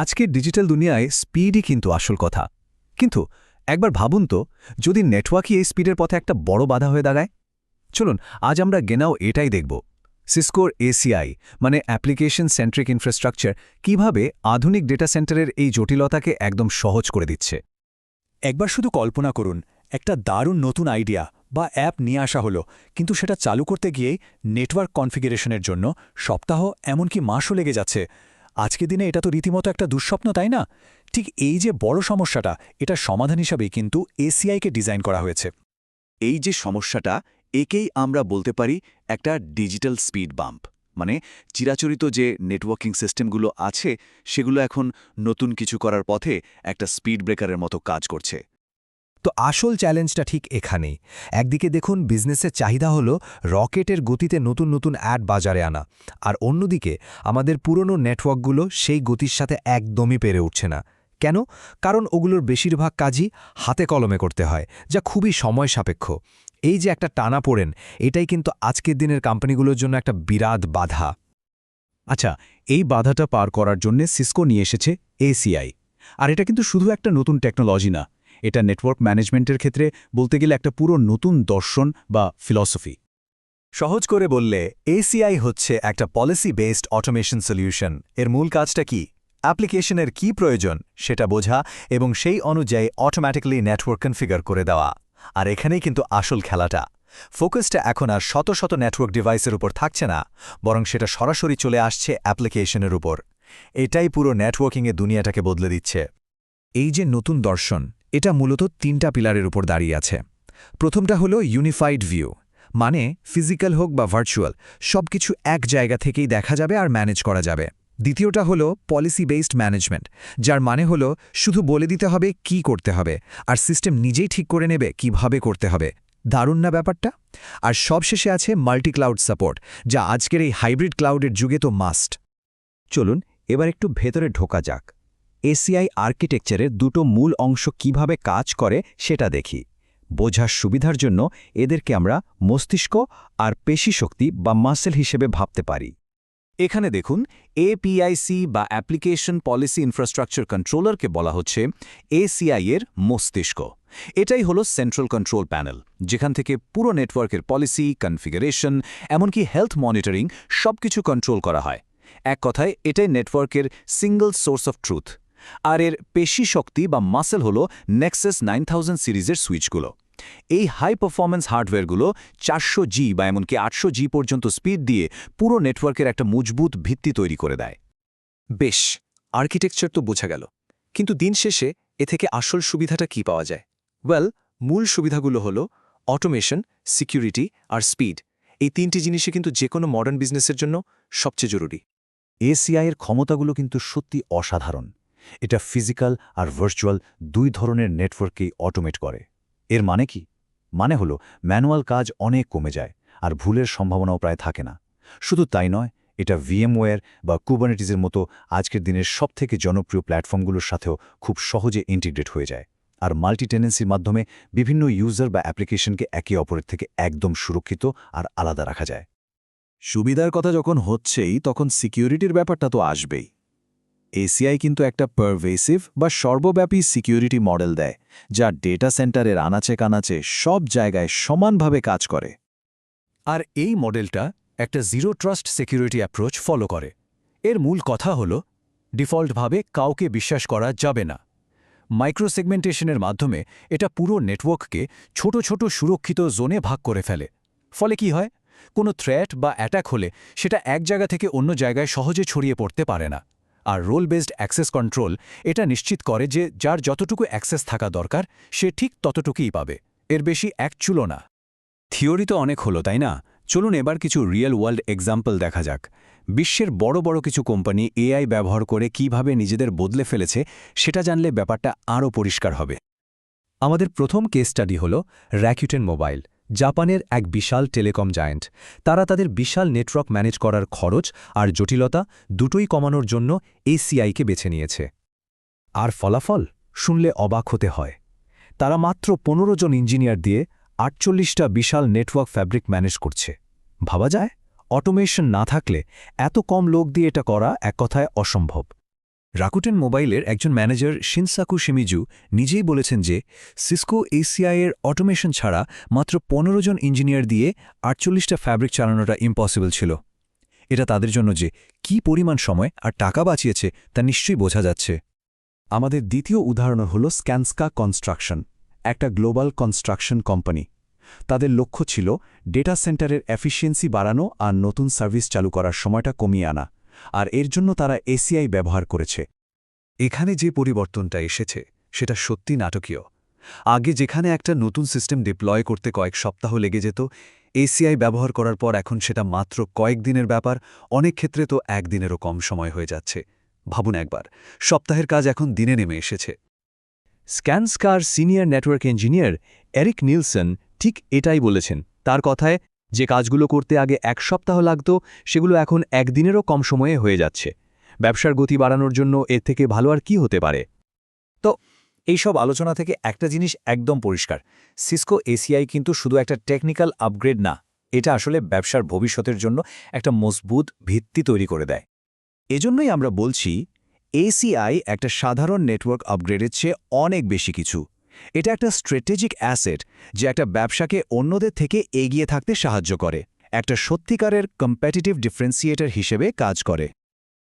আজকের ডিজিটাল দুনিয়ায় স্পিডই কিন্তু আসল কথা। কিন্তু একবার ভাবুন তো, যদি নেটওয়ার্কই এই স্পিডের পথে একটা বড় বাধা হয়ে দাঁড়ায়? চলুন, আজ আমরা গেনাও এটাই দেখব। সিসকোর এসিআই মানে অ্যাপ্লিকেশন সেন্ট্রিক ইনফ্রাস্ট্রাকচার কীভাবে আধুনিক ডেটা সেন্টারের এই জটিলতাকে একদম সহজ করে দিচ্ছে। একবার শুধু কল্পনা করুন, একটা দারুণ নতুন আইডিয়া বা অ্যাপ নিয়ে আসা হলো, কিন্তু সেটা চালু করতে গিয়েই নেটওয়ার্ক কনফিগারেশনের জন্য সপ্তাহ এমনকি মাসও লেগে যাচ্ছে। আজকে দিনে এটা তো রীতিমতো একটা দুঃস্বপ্ন, তাই না? ঠিক এই যে বড় সমস্যাটা, এটা সমাধান হিসাবেই কিন্তু এসিআইকে ডিজাইন করা হয়েছে। এই যে সমস্যাটা, একেই আমরা বলতে পারি একটা ডিজিটাল স্পিড বাম্প। মানে চিরাচরিত যে নেটওয়ার্কিং সিস্টেমগুলো আছে, সেগুলো এখন নতুন কিছু করার পথে একটা স্পিড ব্রেকারের মতো কাজ করছে। তো আসল চ্যালেঞ্জটা ঠিক এখানেই। একদিকে দেখুন বিজনেসের চাহিদা হলো রকেটের গতিতে নতুন নতুন অ্যাড বাজারে আনা। আর অন্যদিকে, আমাদের পুরনো নেটওয়ার্কগুলো সেই গতির সাথে একদমই পেরে উঠছে না। কেন? কারণ ওগুলোর বেশিরভাগ কাজই হাতে কলমে করতে হয়, যা খুবই সময় সাপেক্ষ। এই যে একটা টানা পড়েন, এটাই কিন্তু আজকের দিনের কোম্পানিগুলোর জন্য একটা বিরাট বাধা। আচ্ছা এই বাধাটা পার করার জন্য সিসকো নিয়ে এসেছে এসিআই আর এটা কিন্তু শুধু একটা নতুন টেকনোলজি না। এটা নেটওয়ার্ক ম্যানেজমেন্টের ক্ষেত্রে বলতে গেলে একটা পুরো নতুন দর্শন বা ফিলসফি সহজ করে বললে এসিআই হচ্ছে একটা পলিসি বেসড অটোমেশন সলিউশন এর মূল কাজটা কি? অ্যাপ্লিকেশনের কি প্রয়োজন সেটা বোঝা এবং সেই অনুযায়ী অটোম্যাটিক্যালি নেটওয়ার্ক কনফিগার করে দেওয়া। আর এখানেই কিন্তু আসল খেলাটা। ফোকাসটা এখন আর শত শত নেটওয়ার্ক ডিভাইসের উপর থাকছে না, বরং সেটা সরাসরি চলে আসছে অ্যাপ্লিকেশনের উপর। এটাই পুরো নেটওয়ার্কিংয়ে দুনিয়াটাকে বদলে দিচ্ছে। এই যে নতুন দর্শন এটা মূলত তিনটা পিলারের উপর দাঁড়িয়ে আছে। প্রথমটা হলো ইউনিফাইড ভিউ মানে ফিজিক্যাল হোক বা ভার্চুয়াল, সবকিছু এক জায়গা থেকেই দেখা যাবে আর ম্যানেজ করা যাবে। দ্বিতীয়টা হলো পলিসি বেসড ম্যানেজমেন্ট, যার মানে হলো শুধু বলে দিতে হবে কি করতে হবে, আর সিস্টেম নিজেই ঠিক করে নেবে কীভাবে করতে হবে। দারুণ না ব্যাপারটা? আর সবশেষে আছে মাল্টি ক্লাউড সাপোর্ট, যা আজকের এই হাইব্রিড ক্লাউডের যুগে তো মাস্ট। চলুন, এবার একটু ভেতরে ঢোকা যাক। এসিআই আর্কিটেকচারের দুটো মূল অংশ কীভাবে কাজ করে সেটা দেখি। বোঝার সুবিধার জন্য এদেরকে আমরা মস্তিষ্ক আর পেশি শক্তি বা মাসেল হিসেবে ভাবতে পারি। এখানে দেখুন এপিআইসি বা অ্যাপ্লিকেশন পলিসি ইনফ্রাস্ট্রাকচার কন্ট্রোলারকে বলা হচ্ছে এসিআই এর মস্তিষ্ক। এটাই হলো সেন্ট্রাল কন্ট্রোল প্যানেল, যেখান থেকে পুরো নেটওয়ার্কের পলিসি, কনফিগারেশন, এমনকি হেলথ মনিটরিং সবকিছু কন্ট্রোল করা হয়। এক কথায়, এটাই নেটওয়ার্কের সিঙ্গল সোর্স অফ ট্রুথ। আর এর পেশি শক্তি বা মাসেল হল নেক্সাস নাইন সিরিজের সুইচগুলো। এই হাই পারফরম্যান্স হার্ডওয়্যারগুলো চারশো জি বা এমনকি আটশো জি পর্যন্ত স্পিড দিয়ে পুরো নেটওয়ার্কের একটা মজবুত ভিত্তি তৈরি করে দেয়। বেশ, আর্কিটেকচার তো বোঝা গেল। কিন্তু দিন শেষে এ থেকে আসল সুবিধাটা কি পাওয়া যায়? ওয়েল, মূল সুবিধাগুলো হলো অটোমেশন, সিকিউরিটি আর স্পিড। এই তিনটি জিনিসই কিন্তু যে কোনো মডার্ন বিজনেসের জন্য সবচেয়ে জরুরি। এসিআইয়ের ক্ষমতাগুলো কিন্তু সত্যি অসাধারণ। এটা ফিজিক্যাল আর ভার্চুয়াল দুই ধরনের নেটওয়ার্ককেই অটোমেট করে। এর মানে কি? মানে হলো, ম্যানুয়াল কাজ অনেক কমে যায় আর ভুলের সম্ভাবনাও প্রায় থাকে না। শুধু তাই নয়, এটা ভিএমওয়্যার বা কুবানেটিসের মতো আজকের দিনের সবথেকে জনপ্রিয় প্ল্যাটফর্মগুলোর সাথেও খুব সহজে ইন্টিগ্রেট হয়ে যায় আর মাল্টি টেনেন্সির মাধ্যমে বিভিন্ন ইউজার বা অ্যাপ্লিকেশনকে একে অপরের থেকে একদম সুরক্ষিত আর আলাদা রাখা যায়। সুবিধার কথা যখন হচ্ছেই, তখন সিকিউরিটির ব্যাপারটা তো আসবেই। এসিআই কিন্তু একটা পারভেসিভ বা সর্বব্যাপী সিকিউরিটি মডেল দেয়, যা ডেটা সেন্টারের আনাচে কানাচে সব জায়গায় সমানভাবে কাজ করে। আর এই মডেলটা একটা zero trust security approach follow করে। এর মূল কথা হল, ডিফল্টভাবে কাউকে বিশ্বাস করা যাবে না। মাইক্রোসেগমেন্টেশনের মাধ্যমে এটা পুরো নেটওয়ার্ককে ছোট ছোট সুরক্ষিত জোনে ভাগ করে ফেলে। ফলে কি হয়? কোনো থ্রেট বা অ্যাটাক হলে সেটা এক জায়গা থেকে অন্য জায়গায় সহজে ছড়িয়ে পড়তে পারে না। আর রোল বেসড অ্যাক্সেস কন্ট্রোল এটা নিশ্চিত করে যে যার যতটুকু অ্যাক্সেস থাকা দরকার, সে ঠিক ততটুকুই পাবে। এর বেশি এক চুলো না। থিওরি তো অনেক হলো, তাই না? চলুন এবার কিছু রিয়েল ওয়ার্ল্ড এক্সাম্পল দেখা যাক। বিশ্বের বড় বড় কিছু কোম্পানি এআই ব্যবহার করে কীভাবে নিজেদের বদলে ফেলেছে, সেটা জানলে ব্যাপারটা আরও পরিষ্কার হবে। আমাদের প্রথম কেস স্টাডি হল র্যাকিউটেন মোবাইল। জাপানের এক বিশাল টেলিকম জায়েন্ট। তারা তাদের বিশাল নেটওয়ার্ক ম্যানেজ করার খরচ আর জটিলতা দুটোই কমানোর জন্য এসিআইকে বেছে নিয়েছে। আর ফলাফল শুনলে অবাক হতে হয়। তারা মাত্র পনেরো জন ইঞ্জিনিয়ার দিয়ে আটচল্লিশটা বিশাল নেটওয়ার্ক ফ্যাব্রিক ম্যানেজ করছে। ভাবা যায়, অটোমেশন না থাকলে এত কম লোক দিয়ে এটা করা এক কথায় অসম্ভব। রাকুটেন মোবাইলের একজন ম্যানেজার শিনসাকু শিমিজু নিজেই বলেছেন যে, সিসকো এসিআই এর অটোমেশন ছাড়া মাত্র পনেরো জন ইঞ্জিনিয়ার দিয়ে আটচল্লিশটা ফ্যাব্রিক চালানোটা ইম্পসিবল ছিল। এটা তাদের জন্য যে, কি পরিমাণ সময় আর টাকা বাঁচিয়েছে তা নিশ্চয়ই বোঝা যাচ্ছে। আমাদের দ্বিতীয় উদাহরণ হল স্ক্যান্সকা কনস্ট্রাকশন, একটা গ্লোবাল কনস্ট্রাকশন কোম্পানি। তাদের লক্ষ্য ছিল ডেটা সেন্টারের এফিসিয়েন্সি বাড়ানো আর নতুন সার্ভিস চালু করার সময়টা কমিয়ে আনা। আর এর জন্য তারা এসিআই ব্যবহার করেছে। এখানে যে পরিবর্তনটা এসেছে, সেটা সত্যি নাটকীয়। আগে যেখানে একটা নতুন সিস্টেম ডিপ্লয় করতে কয়েক সপ্তাহ লেগে যেত, এসিআই ব্যবহার করার পর এখন সেটা মাত্র কয়েক দিনের ব্যাপার, অনেক ক্ষেত্রে তো একদিনেরও কম সময় হয়ে যাচ্ছে। ভাবুন একবার, সপ্তাহের কাজ এখন দিনে নেমে এসেছে। স্ক্যানস্কার senior network engineer Erik Nilsson ঠিক এটাই বলেছেন। তার কথায় যে কাজগুলো করতে আগে এক সপ্তাহ লাগত, সেগুলো এখন একদিনেরও কম সময়ে হয়ে যাচ্ছে। ব্যবসার গতি বাড়ানোর জন্য এর থেকে ভালো আর কি হতে পারে? তো, এইসব আলোচনা থেকে একটা জিনিস একদম পরিষ্কার। সিসকো এসিআই কিন্তু শুধু একটা টেকনিক্যাল আপগ্রেড না, এটা আসলে ব্যবসার ভবিষ্যতের জন্য একটা মজবুত ভিত্তি তৈরি করে দেয়। এজন্যই আমরা বলছি, এসিআই একটা সাধারণ নেটওয়ার্ক আপগ্রেডের চেয়ে অনেক বেশি কিছু। এটা একটা স্ট্র্যাটেজিক অ্যাসেট যে একটা ব্যবসাকে অন্যদের থেকে এগিয়ে থাকতে সাহায্য করে, একটা সত্যিকারের কম্প্যাটিটিভ ডিফারেন্সিয়েটর হিসেবে কাজ করে।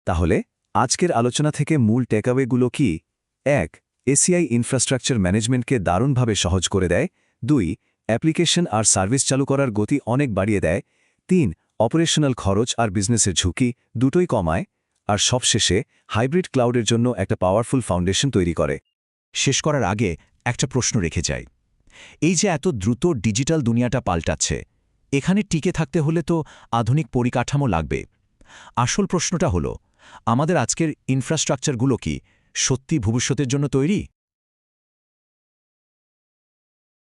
তাহলে, আজকের আলোচনা থেকে মূল টেকঅ্যাওয়েগুলো কি? এক এসিআই ইনফ্রাস্ট্রাকচার ম্যানেজমেন্টকে দারুণভাবে সহজ করে দেয়। দুই অ্যাপ্লিকেশন আর সার্ভিস চালু করার গতি অনেক বাড়িয়ে দেয়। তিন অপারেশনাল খরচ আর বিজনেসের ঝুঁকি দুটোই কমায়। আর সবশেষে হাইব্রিড ক্লাউডের জন্য একটা পাওয়ারফুল ফাউন্ডেশন তৈরি করে। শেষ করার আগে একটা প্রশ্ন রেখে যাই। এই যে এত দ্রুত ডিজিটাল দুনিয়াটা পাল্টাচ্ছে, এখানে টিকে থাকতে হলে তো আধুনিক পরিকাঠামো লাগবে। আসল প্রশ্নটা হলো, আমাদের আজকের ইনফ্রাস্ট্রাকচারগুলো কি সত্যি ভবিষ্যতের জন্য তৈরি?